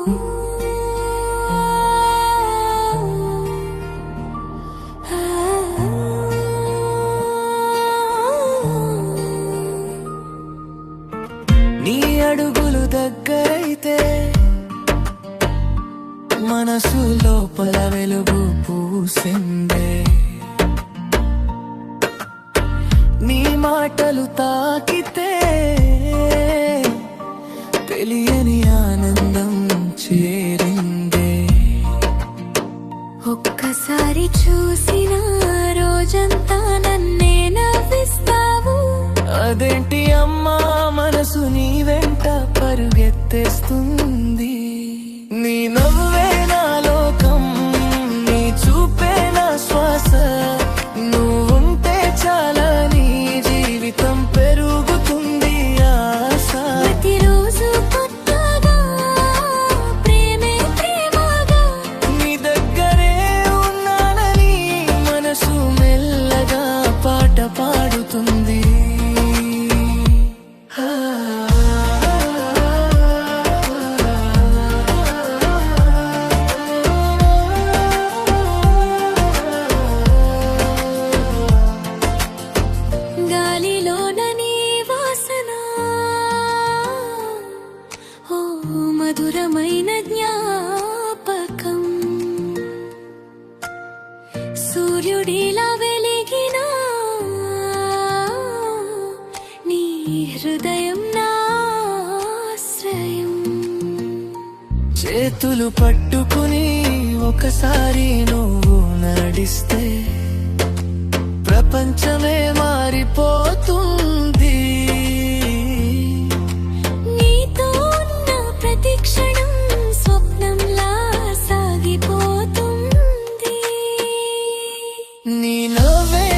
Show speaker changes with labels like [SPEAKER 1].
[SPEAKER 1] నీ అడుగులు మనసు లోపల వెలుగు పూసిందే. నీ మాటలు
[SPEAKER 2] తాకి చూసిన రోజంతా నన్నే నవ్విస్తావు.
[SPEAKER 1] అదేంటి అమ్మా మనసు నీ వెంట పరుగెత్తేస్తుంది?
[SPEAKER 2] మధురమైన జ్ఞాపకం. సూర్యుడిలా వెలిగిన నీ హృదయం నాశ్రయం
[SPEAKER 1] చేతులు పట్టుకుని ఒకసారి నువ్వు నడిస్తే ప్రపంచమే మారిపోతుంది. queen of it.